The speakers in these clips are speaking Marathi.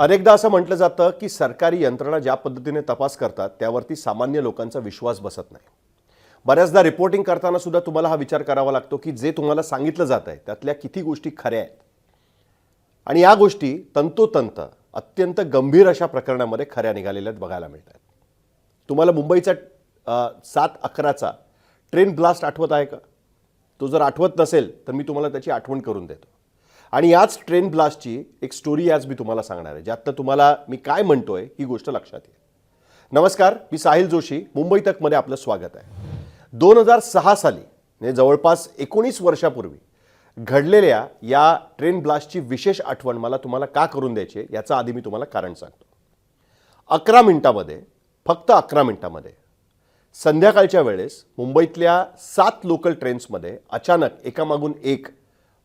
अनेकदा असं म्हटलं जातं की सरकारी यंत्रणा ज्या पद्धतीने तपास करतात त्यावरती सामान्य लोकांचा विश्वास बसत नाही. बऱ्याचदा रिपोर्टिंग करताना सुद्धा तुम्हाला हा विचार करावा लागतो की जे तुम्हाला सांगितलं जात आहे त्यातल्या किती गोष्टी खऱ्या आहेत? आणि या गोष्टी तंतोतंत अत्यंत गंभीर अशा प्रकरणामध्ये खऱ्या निघालेल्या बघायला मिळतात तुम्हाला मुंबईचा सात अकराचा ट्रेन ब्लास्ट आठवत आहे का? तो जर आठवत नसेल तर मी तुम्हाला त्याची आठवण करून देतो. आणि याच ट्रेन ब्लास्टची एक स्टोरी आज मी तुम्हाला सांगणार आहे. ज्यातनं तुम्हाला मी काय म्हणतोय ही गोष्ट लक्षात येईल. नमस्कार मी साहिल जोशी. मुंबई तकमध्ये आपलं स्वागत आहे. दोन हजार सहा साली म्हणजे जवळपास एकोणीस वर्षापूर्वी घडलेल्या या ट्रेन ब्लास्टची विशेष आठवण मला तुम्हाला का करून द्यायची आहे याचं आधी मी तुम्हाला कारण सांगतो. अकरा मिनिटामध्ये फक्त अकरा मिनिटामध्ये संध्याकाळच्या वेळेस मुंबईतल्या सात लोकल ट्रेन्समध्ये अचानक एकामागून एक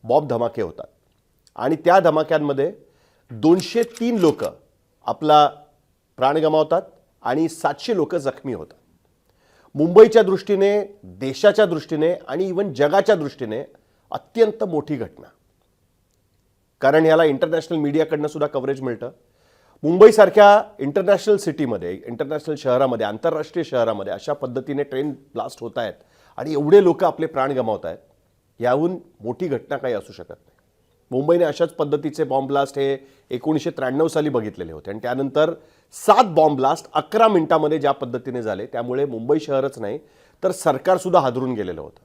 बॉम्ब धमाके होतात. आणि त्या धमाक्यांमध्ये दोनशे तीन लोक आपला प्राण गमावतात आणि सातशे लोक जखमी होतात. मुंबईच्या दृष्टीने देशाच्या दृष्टीने आणि इवन जगाच्या दृष्टीने अत्यंत मोठी घटना. कारण याला इंटरनॅशनल मीडियाकडनं सुद्धा कव्हरेज मिळतं. मुंबईसारख्या इंटरनॅशनल सिटीमध्ये इंटरनॅशनल शहरामध्ये आंतरराष्ट्रीय शहरामध्ये अशा पद्धतीने ट्रेन ब्लास्ट होत आहेत आणि एवढे लोक आपले प्राण गमावत आहेत याहून मोठी घटना काही असू शकत मुंबईने अशाच पद्धतीचे बॉम्ब ब्लास्ट हे एकोणीसशे त्र्याण्णव साली बघितलेले होते. आणि त्यानंतर सात बॉम्ब ब्लास्ट अकरा मिनिटामध्ये ज्या पद्धतीने झाले त्यामुळे मुंबई शहरच नाही तर सरकारसुद्धा हादरून गेलेलं होतं.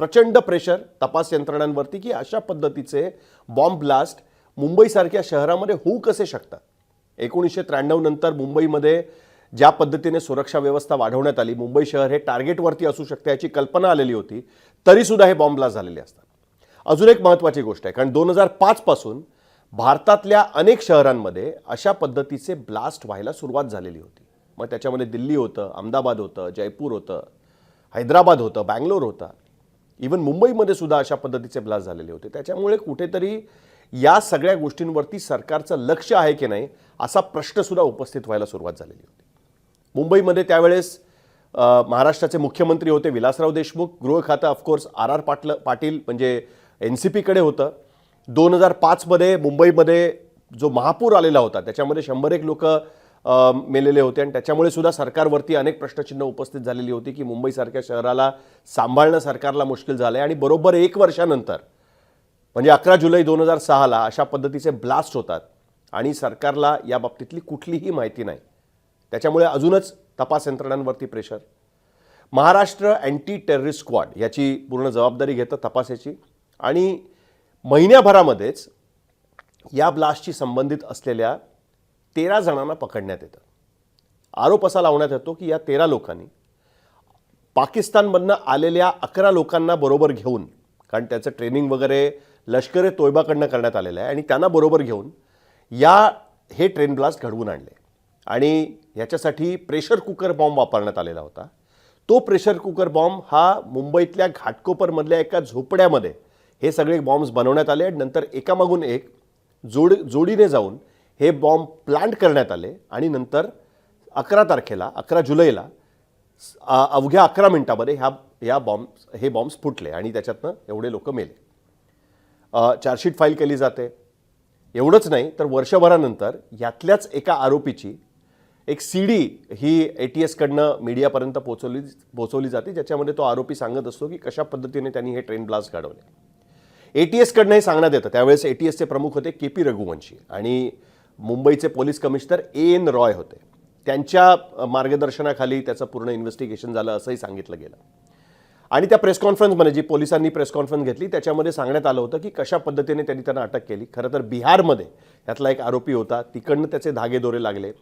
प्रचंड प्रेशर तपास यंत्रणांवरती की अशा पद्धतीचे बॉम्ब ब्लास्ट मुंबईसारख्या शहरामध्ये होऊ कसे शकतात? एकोणीसशे त्र्याण्णव नंतर मुंबईमध्ये ज्या पद्धतीने सुरक्षा व्यवस्था वाढवण्यात आली मुंबई शहर हे टार्गेटवरती असू शकते याची कल्पना आलेली होती तरीसुद्धा हे बॉम्ब ब्लास्ट झालेले असतात. अजून एक महत्त्वाची गोष्ट आहे. कारण दोन हजार पाचपासून भारतातल्या अनेक शहरांमध्ये अशा पद्धतीचे ब्लास्ट व्हायला सुरुवात झालेली होती. मग त्याच्यामध्ये दिल्ली होतं अहमदाबाद होतं जयपूर होतं हैदराबाद होतं बँगलोर होता. इवन मुंबईमध्ये सुद्धा अशा पद्धतीचे ब्लास्ट झालेले होते. त्याच्यामुळे कुठेतरी या सगळ्या गोष्टींवरती सरकारचं लक्ष आहे की नाही असा प्रश्नसुद्धा उपस्थित व्हायला सुरुवात झालेली होती. मुंबईमध्ये त्यावेळेस महाराष्ट्राचे मुख्यमंत्री होते विलासराव देशमुख. गृह खातं ऑफकोर्स आर आर पाटल पाटील म्हणजे एन सी पीकडे होतं. दोन हजार पाचमध्ये मुंबईमध्ये जो महापूर आलेला होता त्याच्यामध्ये शंभर एक लोक मेलेले होते आणि त्याच्यामुळे सुद्धा सरकारवरती अनेक प्रश्नचिन्ह उपस्थित झालेली होती की मुंबईसारख्या शहराला सांभाळणं सरकारला मुश्किल झालं आहे आणि बरोबर एक वर्षानंतर म्हणजे अकरा जुलै दोन हजार सहाला अशा पद्धतीचे ब्लास्ट होतात आणि सरकारला या बाबतीतली कुठलीही माहिती नाही. त्याच्यामुळे अजूनच तपास यंत्रणांवरती pressure Maharashtra anti terrorist squad याची पूर्ण जबाबदारी घेतं तपासाची. आणि महिन्याभरामध्येच या ब्लास्टशी संबंधित असलेल्या तेरा जणांना पकडण्यात येतं. आरोप असा लावण्यात येतो की या तेरा लोकांनी पाकिस्तानमधनं आलेल्या अकरा लोकांना बरोबर घेऊन कारण त्याचं ट्रेनिंग वगैरे लष्कर ए तोयबाकडनं करण्यात आलेलं आहे आणि त्यांना बरोबर घेऊन या हे ट्रेन ब्लास्ट घडवून आणले. आणि ह्याच्यासाठी प्रेशर कुकर बॉम्ब वापरण्यात आलेला होता. तो प्रेशर कुकर बॉम्ब हा मुंबईतल्या घाटकोपरमधल्या एका झोपड्यामध्ये हे सगळे बॉम्ब्स बनवण्यात आले आणि नंतर एकामागून एक जोड जोडीने जाऊन हे बॉम्ब प्लांट करण्यात आले आणि नंतर अकरा तारखेला अकरा जुलैला अवघ्या अकरा मिनिटामध्ये ह्या या बॉम्ब हे बॉम्ब्स फुटले आणि त्याच्यातनं एवढे लोक मेले. चार्जशीट फाईल केली जाते. एवढंच नाही तर वर्षभरानंतर यातल्याच एका आरोपीची एक सी डी ही ए टी एसकडनं मीडियापर्यंत पोचवली पोचवली जाते ज्याच्यामध्ये तो आरोपी सांगत असतो की कशा पद्धतीने त्यांनी हे ट्रेन ब्लास्ट घडवले. ए टी एसकडनं हे सांगण्यात येतं. त्यावेळेस ए टी एसचे प्रमुख होते के पी रघुवंशी आणि मुंबईचे police commissioner A N Roy होते. त्यांच्या मार्गदर्शनाखाली त्याचं पूर्ण इन्व्हेस्टिगेशन झालं असंही सांगितलं गेलं. आणि त्या प्रेस कॉन्फरन्समध्ये जी पोलिसांनी प्रेस कॉन्फरन्स घेतली त्याच्यामध्ये सांगण्यात आलं होतं की कशा पद्धतीने त्यांनी त्यांना अटक केली. खरं तर बिहारमध्ये त्यातला एक आरोपी होता. तिकडनं त्याचे धागेदोरे लागले.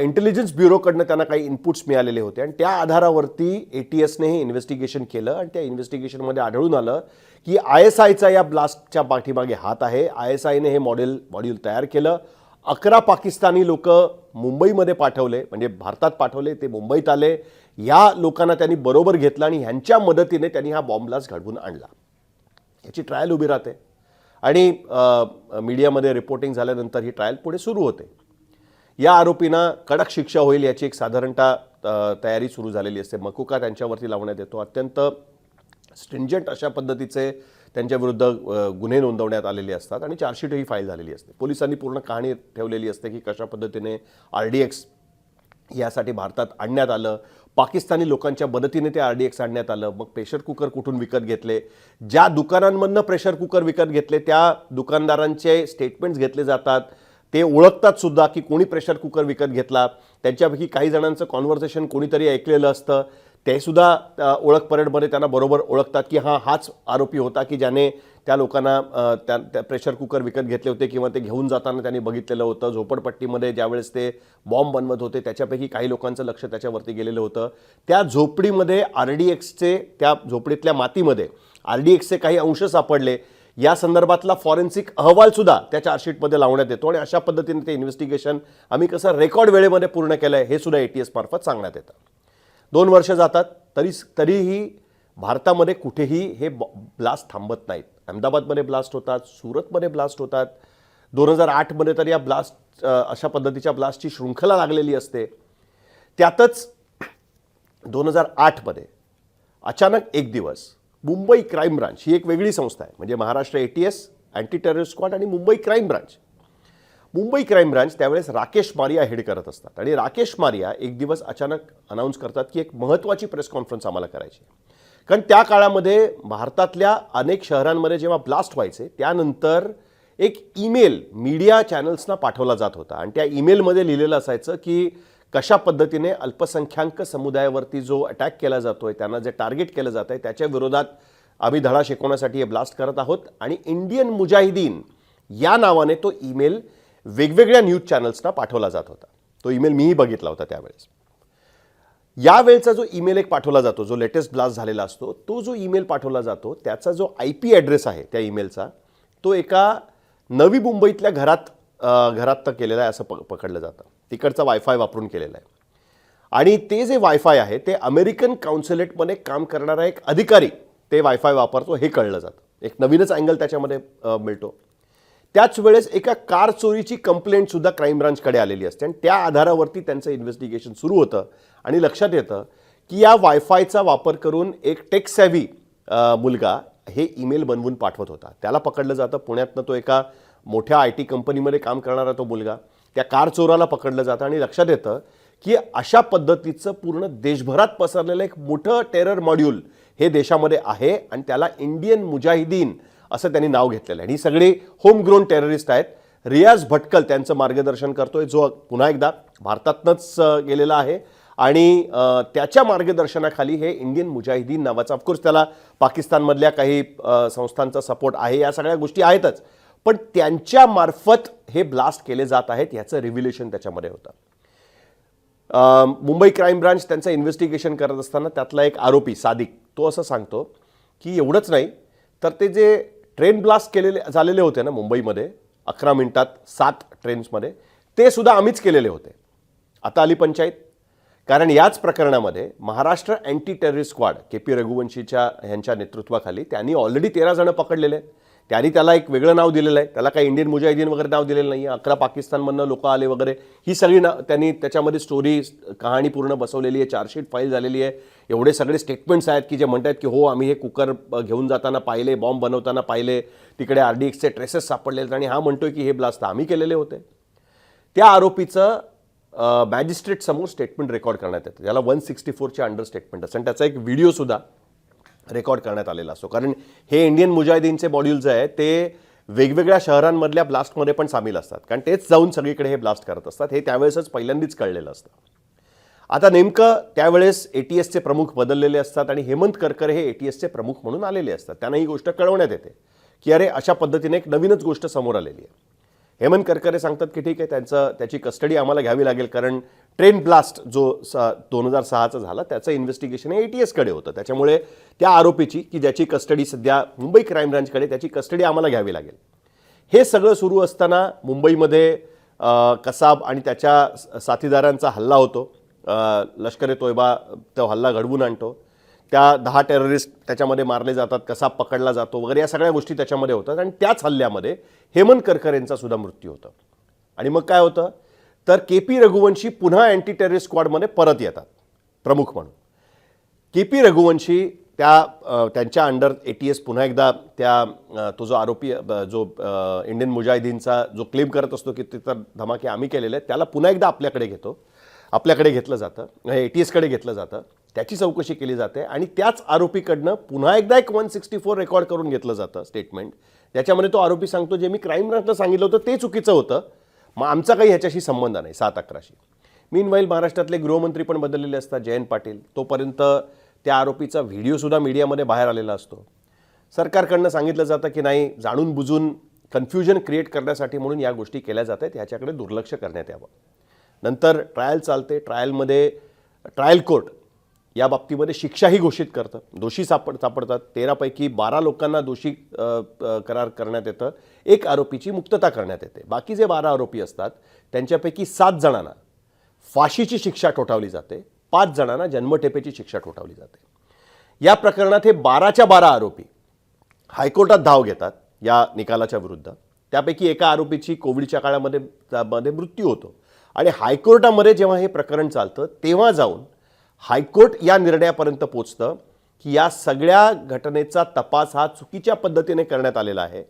इंटेलिजन्स ब्युरोकडनं त्यांना काही इनपुट्स मिळालेले होते. आणि त्या आधारावरती ए टी एसने हे इन्व्हेस्टिगेशन केलं आणि त्या इन्व्हेस्टिगेशनमध्ये आढळून आलं की आय एस आयचा या ब्लास्टच्या पाठीमागे हात आहे. आय एस आयने हे मॉडेल मॉड्यूल तयार केलं. अकरा पाकिस्तानी लोक मुंबईमध्ये पाठवले म्हणजे भारतात पाठवले ते मुंबईत आले. या लोकांना त्यांनी बरोबर घेतलं आणि ह्यांच्या मदतीने त्यांनी हा बॉम्ब ब्लास्ट घडवून आणला. याची ट्रायल उभी राहते. आणि मीडियामध्ये रिपोर्टिंग झाल्यानंतर ही ट्रायल पुढे सुरू होते. या आरोपींना कडक शिक्षा होईल याची एक साधारणतः तयारी सुरू झालेली असते. मकुका त्यांच्यावरती लावण्यात येतो. अत्यंत स्ट्रिंजंट अशा पद्धतीचे त्यांच्याविरुद्ध गुन्हे नोंदवण्यात आलेले असतात आणि चार्जशीटही फाईल झालेली असते. पोलिसांनी पूर्ण कहाणी ठेवलेली असते की कशा पद्धतीने आर डी एक्स यासाठी भारतात आणण्यात आलं. पाकिस्तानी लोकांच्या मदतीने ते आर डी एक्स आणण्यात आलं. मग प्रेशर कुकर कुठून विकत घेतले? ज्या दुकानांमधनं प्रेशर कुकर विकत घेतले त्या दुकानदारांचे स्टेटमेंट्स घेतले जातात. ते ओळखतात सुद्धा की कोणी प्रेशर कुकर विकत घेतला. त्यांच्यापैकी काही जणांचं कॉन्व्हर्सेशन कोणीतरी ऐकलेलं असतं. ते सुद्धा ओळख परेडमध्ये त्यांना बरोबर ओळखतात की हां हाच आरोपी होता की ज्याने त्या लोकांना त्या त्या प्रेशर कुकर विकत घेतले होते किंवा ते घेऊन जाताना त्यांनी बघितलेलं होतं. झोपडपट्टीमध्ये ज्यावेळेस ते बॉम्ब बनवत होते त्याच्यापैकी काही लोकांचं लक्ष त्याच्यावरती गेलेलं होतं. त्या झोपडीमध्ये आर डी एक्सचे त्या झोपडीतल्या मातीमध्ये आर डी एक्सचे काही अंश सापडले. या संदर्भातला फॉरेन्सिक अहवाल सुद्धा त्या चार्जशीटमध्ये लावण्यात येतो आणि अशा पद्धतीने ते इन्व्हेस्टिगेशन आम्ही कसं रेकॉर्ड वेळेमध्ये पूर्ण केलं आहे हे सुद्धा ए टी एस मार्फत सांगण्यात येतं. दोन वर्ष जातात तरी तरीही भारतामध्ये कुठेही हे ब्लास्ट थांबत नाहीत. अहमदाबादमध्ये ब्लास्ट होतात सुरतमध्ये ब्लास्ट होतात. दोन हजार आठमध्ये तर या ब्लास्ट अशा पद्धतीच्या ब्लास्टची शृंखला लागलेली असते. त्यातच दोन हजार आठमध्ये अचानक एक दिवस मुंबई क्राईम ब्रांच ही एक वेगळी संस्था आहे. म्हणजे Maharashtra A T S anti terrorist squad आणि Mumbai crime branch. Mumbai crime branch त्यावेळेस राकेश मारिया हेड करत असतात. आणि राकेश मारिया एक दिवस अचानक अनाऊन्स करतात की एक महत्त्वाची प्रेस कॉन्फरन्स आम्हाला करायची कारण त्या काळामध्ये भारतातल्या अनेक शहरांमध्ये जेव्हा ब्लास्ट व्हायचे त्यानंतर एक ईमेल मीडिया चॅनल्सना पाठवला जात होता. आणि त्या ईमेलमध्ये लिहिलेलं असायचं की कशा पद्धतीने अल्पसंख्याक समुदायावरती जो अटॅक केला जातोय त्यांना जे टार्गेट केलं जात आहे त्याच्या विरोधात आम्ही धडा शिकवण्यासाठी हे ब्लास्ट करत आहोत. आणि इंडियन मुजाहिदीन या नावाने तो ईमेल वेगवेगळ्या न्यूज चॅनल्सना पाठवला जात होता. तो ईमेल मीही बघितला होता त्यावेळेस. यावेळचा जो ईमेल एक पाठवला जातो जो लेटेस्ट ब्लास्ट झालेला असतो तो जो ईमेल पाठवला जातो त्याचा जो आय पी ॲड्रेस आहे त्या ईमेलचा तो एका नवी मुंबईतल्या घरात घरात तर केलेला आहे असं प पकडलं जातं. तिकडचा वायफाय वापरून केलेला आहे. आणि ते जे वायफाय आहे ते अमेरिकन काउन्सिलेटमध्ये काम करणारा एक अधिकारी ते वायफाय वापरतो हे कळलं जातं. एक नवीनच अँगल त्याच्यामध्ये मिळतो. त्याच वेळेस एका कार चोरीची कंप्लेंट सुद्धा क्राईम ब्रांचकडे आलेली असते. आणि त्या आधारावरती त्यांचं इन्व्हेस्टिगेशन सुरू होतं. आणि लक्षात येतं की या वायफायचा वापर करून एक टेक सॅव्ही मुलगा हे ईमेल बनवून पाठवत होता. त्याला पकडलं जातं. पुण्यातनं तो एका मोठ्या आय टी कंपनीमध्ये काम करणारा तो मुलगा. त्या कार चोराला पकडलं जातं आणि लक्षात येतं की अशा पद्धतीचं पूर्ण देशभरात पसरलेलं एक मोठं टेरर मॉड्यूल हे देशामध्ये आहे आणि त्याला इंडियन मुजाहिदीन असं त्यांनी नाव घेतलेलं आहे. आणि ही सगळे होम ग्रोन टेररिस्ट आहेत. रियाज भटकल त्यांचं मार्गदर्शन करतोय जो पुन्हा एकदा भारतातनंच गेलेला आहे. आणि त्याच्या मार्गदर्शनाखाली हे इंडियन मुजाहिदीन नावाचा ऑफकोर्स त्याला पाकिस्तानमधल्या काही संस्थांचा सपोर्ट आहे. या सगळ्या गोष्टी आहेतच. पण त्यांच्या मार्फत हे ब्लास्ट केले जात आहेत याचं रिव्हिलेशन त्याच्यामध्ये होतं. मुंबई क्राईम ब्रांच त्यांचं इन्व्हेस्टिगेशन करत असताना त्यातला एक आरोपी सादिक तो असं सांगतो की एवढंच नाही तर ते जे ट्रेन ब्लास्ट केलेले झालेले होते ना मुंबईमध्ये अकरा मिनिटात सात ट्रेन्समध्ये ते सुद्धा आम्हीच केलेले होते. आता आली पंचायत. कारण याच प्रकरणामध्ये Maharashtra anti terrorist squad K P रघुवंशीच्या ह्यांच्या नेतृत्वाखाली त्यांनी ऑलरेडी तेरा जणं पकडलेले आहेत. त्यांनी त्याला एक वेगळं नाव दिलेलं आहे. त्याला काही इंडियन मुजाहिदीन वगैरे नाव दिलेलं नाही आहे अकरा पाकिस्तानमधनं लोक आले वगैरे. ही सगळी ना त्यांनी त्याच्यामध्ये स्टोरी कहाणी पूर्ण बसवलेली आहे. चार्जशीट फाईल झालेली आहे. एवढे सगळे स्टेटमेंट्स आहेत की जे म्हणतात की हो आम्ही हे कुकर घेऊन जाताना पाहिले बॉम्ब बनवताना पाहिले. तिकडे आर डी एक्सचे ट्रेसेस सापडले आहेत आणि हा म्हणतोय की हे ब्लास्ट आम्ही केलेले होते. त्या आरोपीचं मॅजिस्ट्रेट समोर स्टेटमेंट रेकॉर्ड करण्यात येतं. ज्याला वन सिक्स्टी फोरचे अंडर स्टेटमेंट असतं. आणि त्याचा एक व्हिडिओसुद्धा रेकॉर्ड करण्यात आलेला असतो. कारण हे इंडियन मुजाहिदीनचे मॉड्यूल्स आहे ते वेगवेगळ्या शहरांमधल्या ब्लास्टमध्ये पण सामील असतात. कारण तेच जाऊन सगळीकडे हे ब्लास्ट करत असतात. हे त्यावेळेसच पहिल्यांदाच कळलेलं असतं. आता नेमकं त्यावेळेस ए टी एसचे प्रमुख बदललेले असतात आणि हेमंत करकरे हे ए टी एसचे प्रमुख म्हणून आलेले असतात. त्यांना ही गोष्ट कळवण्यात येते की अरे अशा पद्धतीने एक नवीनच गोष्ट समोर आलेली आहे. हेमंत करकरे सांगतात की ठीक आहे त्यांचं त्याची कस्टडी आम्हाला घ्यावी लागेल कारण ट्रेन ब्लास्ट जो स दोन हजार सहाचा झाला त्याचं इन्व्हेस्टिगेशन हे ए टी एसकडे होतं. त्याच्यामुळे त्या आरोपीची की ज्याची कस्टडी सध्या मुंबई क्राईम ब्रांचकडे त्याची कस्टडी आम्हाला घ्यावी लागेल. हे सगळं सुरू असताना मुंबईमध्ये कसाब आणि त्याच्या साथीदारांचा हल्ला होतो. लष्कर ए तोयबा तो हल्ला घडवून आणतो. त्या दहा टेररिस्ट त्याच्यामध्ये मारले जातात कसाब पकडला जातो वगैरे या सगळ्या गोष्टी त्याच्यामध्ये होतात. आणि त्याच हल्ल्यामध्ये हेमंत करकर सुद्धा मृत्यू होतं. आणि मग काय होतं? तर के पी रघुवंशी पुन्हा अँटी टेररिस्ट स्क्वॉडमध्ये परत येतात. प्रमुख म्हणून. के पी रघुवंशी त्या त्यांच्या अंडर ए टी एस पुन्हा एकदा त्या तो जो आरोपी जो इंडियन मुजाहिदीनचा जो क्लेम करत असतो की तिथं धमाके आम्ही केलेले आहेत त्याला पुन्हा एकदा आपल्याकडे घेतो. आपल्याकडे घेतलं जातं ए टी एसकडे घेतलं जातं. त्याची चौकशी केली जाते आणि त्याच आरोपीकडनं पुन्हा एकदा एक वन सिक्स्टी फोर रेकॉर्ड करून घेतलं जातं स्टेटमेंट त्याच्यामध्ये तो आरोपी सांगतो जे मी क्राईम ब्रांचला सांगितलं होतं ते चुकीचं होतं. मग आमचा काही ह्याच्याशी संबंध नाही सात अकराशी. मीनवाईल महाराष्ट्रातले गृहमंत्री पण बदललेले असतात जयंत पाटील. तोपर्यंत त्या आरोपीचा व्हिडिओसुद्धा मीडियामध्ये बाहेर आलेला असतो. सरकारकडनं सांगितलं जातं की नाही जाणून बुजून कन्फ्युजन क्रिएट करण्यासाठी म्हणून या गोष्टी केल्या जात आहेत ह्याच्याकडे दुर्लक्ष करण्यात यावं. नंतर ट्रायल चालते ट्रायलमध्ये ट्रायल कोर्ट या बाबतीमध्ये शिक्षाही घोषित करतं दोषी सापड सापडतात. तेरापैकी बारा लोकांना दोषी करार करण्यात येतं. एक आरोपीची मुक्तता करण्यात येते. बाकी जे बारा आरोपी असतात त्यांच्यापैकी सात जणांना फाशीची शिक्षा ठोठावली जाते. पाच जणांना जन्मठेपेची शिक्षा ठोठावली जाते. या प्रकरणात हे बाराच्या बारा आरोपी हायकोर्टात धाव घेतात या निकालाच्या विरुद्ध. त्यापैकी एका आरोपीची कोविडच्या काळामध्ये मध्ये मृत्यू होतो. आणि हायकोर्टामध्ये जेव्हा हे प्रकरण चालतं तेव्हा जाऊन हायकोर्ट या निर्णयापर्यंत पोचतं की या सगळ्या घटनेचा तपास हा चुकीच्या पद्धतीने करण्यात आलेला आहे.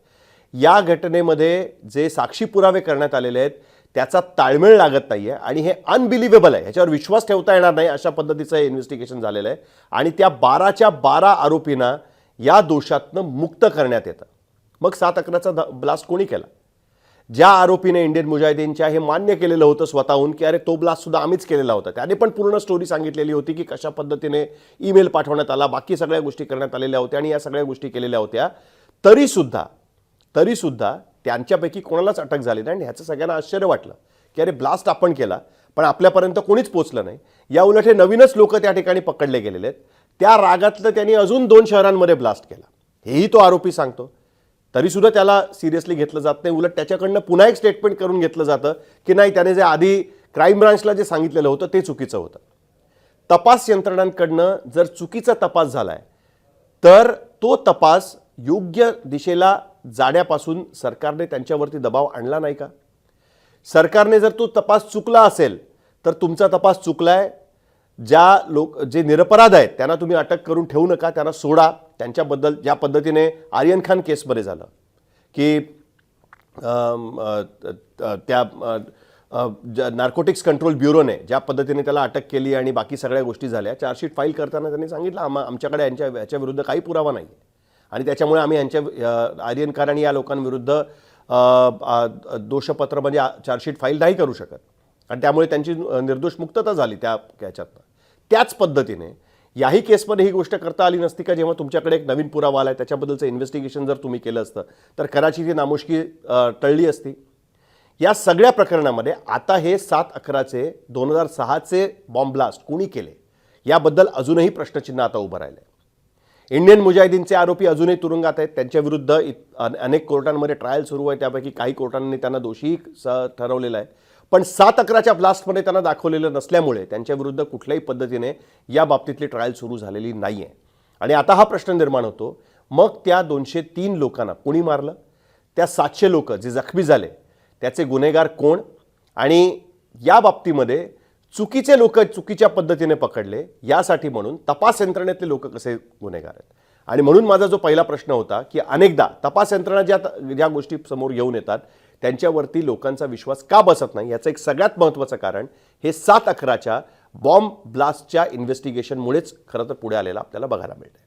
या घटनेमध्ये जे साक्षी पुरावे करण्यात आलेले आहेत त्याचा ताळमेळ लागत नाही आहे आणि हे अनबिलिव्हेबल आहे. ह्याच्यावर विश्वास ठेवता येणार नाही अशा पद्धतीचं हे इन्व्हेस्टिगेशन झालेलं आहे. आणि त्या बाराच्या बारा आरोपींना या दोषातनं मुक्त करण्यात येतं. मग सात अकराचा ब्लास्ट कोणी केला? ज्या आरोपीने इंडियन मुजाहिदीनच्या हे मान्य केलेलं होतं स्वतःहून की अरे तो ब्लास्ट सुद्धा आम्हीच केलेला होता. त्याने पण पूर्ण स्टोरी सांगितलेली होती की कशा पद्धतीने ईमेल पाठवण्यात आला बाकी सगळ्या गोष्टी करण्यात आलेल्या होत्या आणि या सगळ्या गोष्टी केलेल्या होत्या. तरीसुद्धा तरीसुद्धा त्यांच्यापैकी कोणालाच अटक झाली नाही आणि ह्याचं सगळ्यांना आश्चर्य वाटलं की अरे ब्लास्ट आपण केला पण आपल्यापर्यंत कोणीच पोचलं नाही. या उलट हे नवीनच लोक त्या ठिकाणी पकडले गेलेले आहेत. त्या रागातलं त्यांनी अजून दोन शहरांमध्ये ब्लास्ट केला. हेही तो आरोपी सांगतो. तरीसुद्धा त्याला सिरियसली घेतलं जात नाही. उलट त्याच्याकडनं पुन्हा एक स्टेटमेंट करून घेतलं जातं की नाही त्याने जे आधी क्राईम ब्रांचला जे सांगितलेलं होतं ते चुकीचं होतं. तपास यंत्रणांकडनं जर चुकीचा तपास झाला आहे तर तो तपास योग्य दिशेला जाण्यापासून सरकारने त्यांच्यावरती दबाव आणला नाही का? सरकारने जर तो तपास चुकला असेल तर तुमचा तपास चुकलाय ज्या लोक जे निरपराध आहेत त्यांना तुम्ही अटक करून ठेवू नका त्यांना सोडा. त्यांच्याबद्दल ज्या पद्धतीने आर्यन खान केसमध्ये झालं की त्या ज्या त्या नार्कोटिक्स कंट्रोल ब्युरोने ज्या पद्धतीने त्याला अटक केली आणि बाकी सगळ्या गोष्टी झाल्या चार्जशीट फाईल करताना त्यांनी सांगितलं आम्हा आमच्याकडे यांच्या याच्याविरुद्ध काही पुरावा नाही आणि त्याच्यामुळे आम्ही यांच्या आर्यन खान आणि या लोकांविरुद्ध दोषपत्र म्हणजे चार्जशीट फाईल नाही करू शकत. आणि त्यामुळे त्यांची निर्दोष मुक्तता झाली त्या याच्यातनं त्याच पद्धतीने याही केसमध्ये ही गोष्ट करता आली नसती का जेव्हा तुमच्याकडे एक नवीन पुरावा आला आहे त्याच्याबद्दलचं इन्व्हेस्टिगेशन जर तुम्ही केलं असतं तर कराची ही नामुष्की टळली असती. या सगळ्या प्रकरणामध्ये आता हे सात अकराचे दोन हजार सहाचे बॉम्ब ब्लास्ट कोणी केले? याबद्दल अजूनही प्रश्नचिन्ह आता उभं राहिलं आहे इंडियन मुजाहिदीनचे आरोपी अजूनही तुरुंगात आहेत. त्यांच्या विरुद्ध इत- अनेक कोर्टांमध्ये ट्रायल सुरू आहे. त्यापैकी काही कोर्टांनी त्यांना दोषी स- ठरवलेलं आहे. पण सात अकराच्या ब्लास्टमध्ये त्यांना दाखवलेलं नसल्यामुळे त्यांच्या विरुद्ध कुठल्याही पद्धतीने या बाबतीतली ट्रायल सुरू झालेली नाही आहे आणि आता हा प्रश्न निर्माण होतो. मग त्या दोनशे तीन लोकांना कोणी मारलं? त्या सातशे लोक जे जखमी झाले त्याचे गुन्हेगार कोण? आणि या बाबतीमध्ये चुकीचे लोक चुकीच्या पद्धतीने पकडले यासाठी म्हणून तपास यंत्रणेतले लोक कसे गुन्हेगार आहेत? आणि म्हणून माझा जो पहिला प्रश्न होता की अनेकदा तपास यंत्रणा ज्या ज्या गोष्टी समोर घेऊन येतात त्यांच्यावरती लोकांचा विश्वास का बसत नाही? याचं एक सगळ्यात महत्त्वाचं कारण हे सात अकराच्या बॉम्ब ब्लास्टच्या इन्व्हेस्टिगेशनमुळेच खरं तर पुढे आलेलं आपल्याला बघायला मिळतं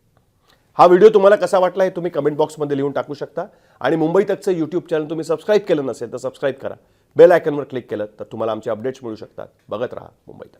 हा व्हिडिओ तुम्हाला कसा वाटला हे तुम्ही कमेंट बॉक्समध्ये लिहून टाकू शकता. आणि मुंबई तकचं यूट्यूब चॅनल तुम्ही सबस्क्राईब केलं नसेल तर सबस्क्राईब करा. बेल आयकनवर क्लिक केलं तर तुम्हाला आमचे अपडेट्स मिळू शकतात. बघत राहा मुंबई तक